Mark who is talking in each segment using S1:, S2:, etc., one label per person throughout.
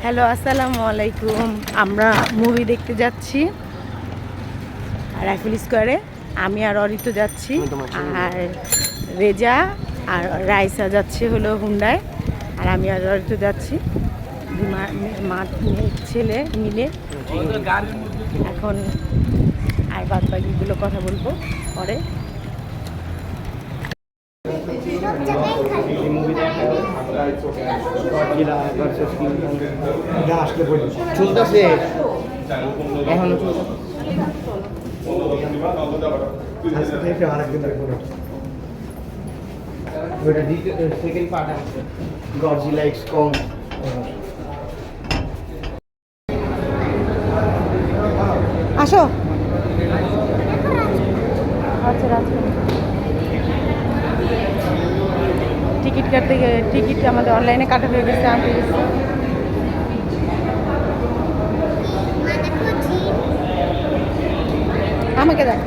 S1: Hello আসসালামু আলাইকুম। আমরা মুভি দেখতে যাচ্ছি রাইফেল স্কোয়ারে। আমি আর অরিত যাচ্ছি আর রেজা আর রাইসা যাচ্ছে হলো হুন্ডায় আর আমি আর অরিত যাচ্ছি। মা- ছেলে মিলে। এখন আর বাদ বাকিগুলো কথা বলব পরে।
S2: চলতেছে। এখনও সেকেন্ড পার্ট আছে গডজিলা
S1: আসো। আচ্ছা রাজপুর টিকিট কাটতে টিকিট আমাদের অনলাইনে কাটা হয়ে গেছে আনতে গেছে। আমাকে দেখ।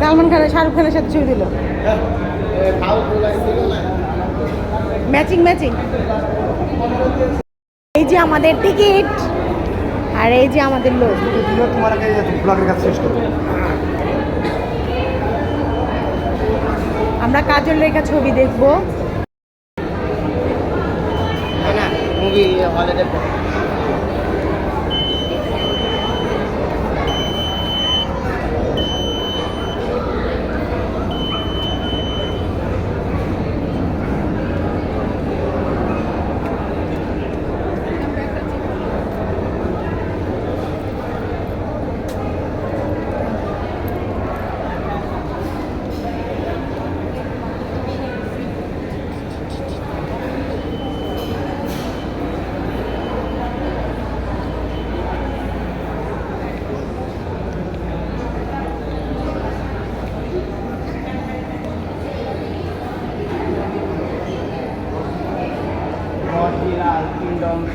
S1: সালমান খানের শাহরুখ খানের সাথে ছবি দিল ম্যাচিং ম্যাচিং যে আমাদের টিকিট। আর এই যে আমাদের লোক। আমরা কাজল রেখা ছবি দেখব।
S2: না মুভি হলে দেখো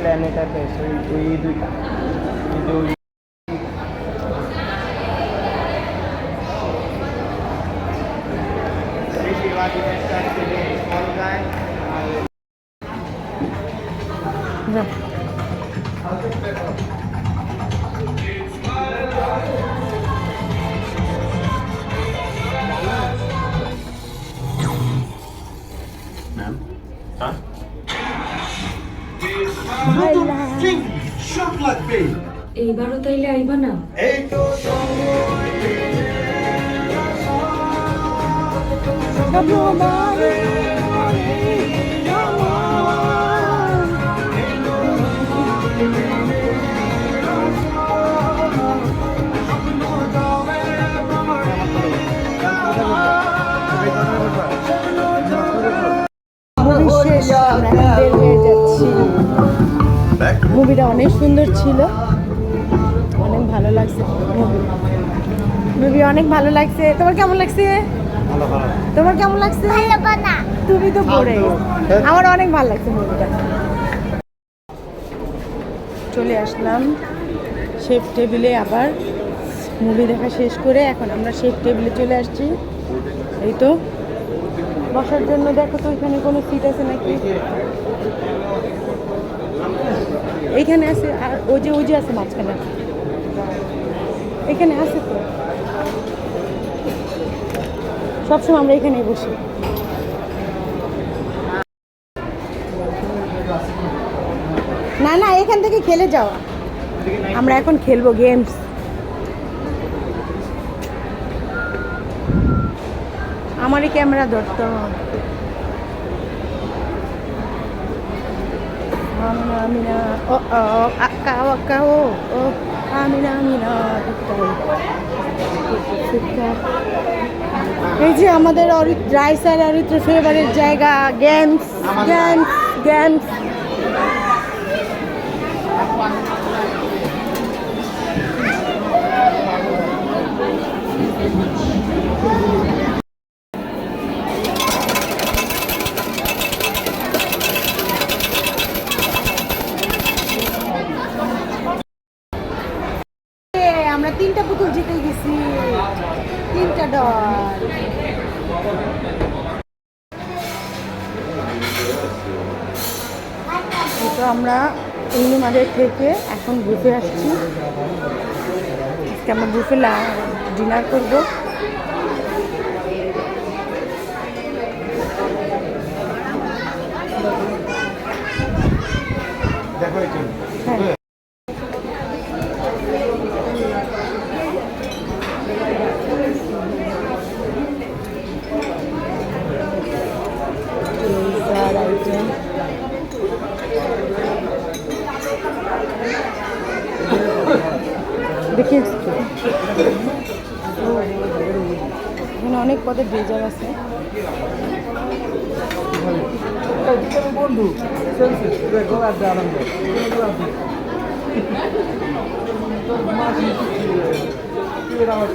S2: কিংডম প্ল্যানেট আছে সেই ওই দুইটা এই আর
S1: যা।
S3: এইবারও তাইলে আইবা না?
S1: শেষ আমরা মুভিটা অনেক সুন্দর ছিল। অনেক ভালো লাগছে। মুভি মুভি অনেক ভালো লাগছে। তোমার কেমন লাগছে?
S4: ভালো ভালো।
S1: তোমার কেমন লাগছে? তুমি তো পড়ে আমার অনেক ভালো লাগছে মুভিটা। চলে আসলাম শেফ টেবিলে আবার। মুভি দেখা শেষ করে এখন আমরা শেফ টেবিলে চলে আসছি। এই তো। বসার জন্য দেখো তো এখানে কোনো সিট আছে নাকি? এইখানে আছে, আর ওই যে ওই যে আছে মাঝখানে। এখানে আছে তো। সবসময় আমরা এখানেই বসি। না না, এখান থেকে খেলে যাও। আমরা এখন খেলব গেমস আমারই ক্যামেরা ধরতো আমিনা আমিনা ও আক্কা ও আক্কা ও ও আমিনা আমিনা এই যে আমাদের অরিত রাইস আর অরিত্র ফেভারের জায়গা গেমস গেমস গেমস আমরা তিনটা পুতুল জিতে গেছি। তিনটা ডল তো আমরা ইংলিমাদের থেকে এখন বুফে আসছি। আজকে আমরা বুফে ডিনার করব। এখানে অনেক পদে ব্লেজার আছে।
S4: বন্ধু আমার